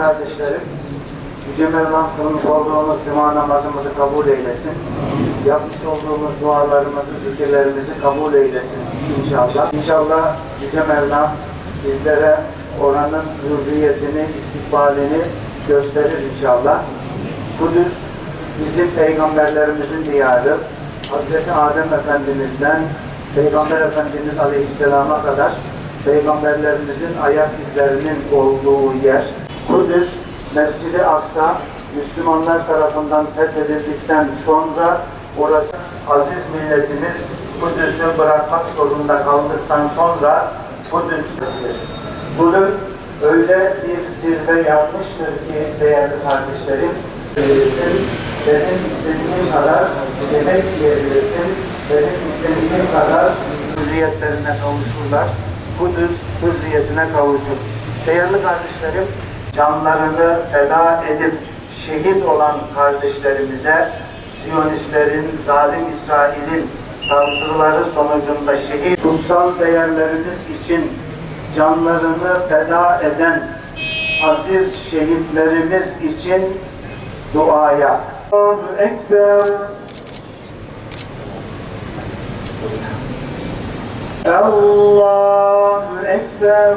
kardeşlerim, Yüce Mevlam kılmış olduğumuz cuma namazımızı kabul eylesin. Yapmış olduğumuz dualarımızı, zikirlerimizi kabul eylesin inşallah. İnşallah Yüce Mevlam bizlere oranın hürriyetini, istikbalini gösterir inşallah. Kudüs bizim peygamberlerimizin diyarı. Hazreti Adem Efendimiz'den Peygamber Efendimiz Aleyhisselam'a kadar peygamberlerimizin ayak izlerinin olduğu yer. Kudüs, Mescid-i Aksa Müslümanlar tarafından fethedildikten sonra orası aziz milletimiz Kudüs'ü bırakmak zorunda kaldıktan sonra Kudüs'tür. Bunu öyle bir zirve yapmıştır ki değerli kardeşlerim, benim istediğim kadar yemek yiyebilirsin, benim istediğim kadar hürriyetlerine kavuşurlar. Kudüs hürriyetine kavuşur. Değerli kardeşlerim, canlarını feda edip şehit olan kardeşlerimize, Siyonistlerin, zalim İsrail'in saldırıları sonucunda şehit, kutsal değerlerimiz için canlarını feda eden aziz şehitlerimiz için duaya. Allahu Ekber. Allahu Ekber.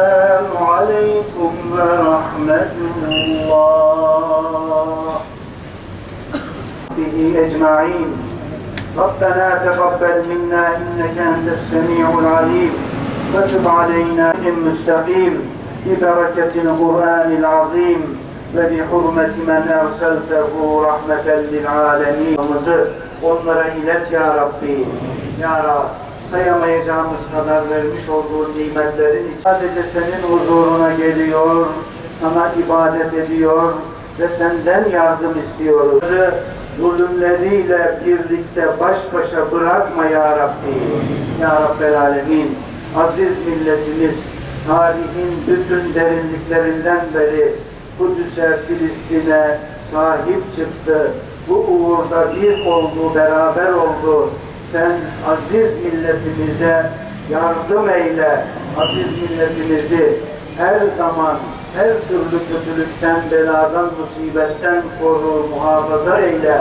ورحمة الله. به أجمعين. ربنا تقبل منا إنك أنت السميع العليم. وتب علينا المستقيم ببركة القرآن العظيم. وبحرمة من أرسلته رحمة للعالمين. onlara ilet ya Rabbi. Ya Rab, sayamayacağımız kadar vermiş olduğu nimetlerin sadece senin huzuruna geliyor, sana ibadet ediyor ve senden yardım istiyoruz. Zulümleriyle birlikte baş başa bırakma ya Rabbi. Ya Rabbel Alemin. Aziz milletimiz tarihin bütün derinliklerinden beri Kudüs'e, Filistin'e sahip çıktı. Bu uğurda bir oldu, beraber oldu. Sen aziz milletimize yardım eyle. Aziz milletimizi her zaman her türlü kötülükten, beladan, musibetten koru, muhafaza eyle.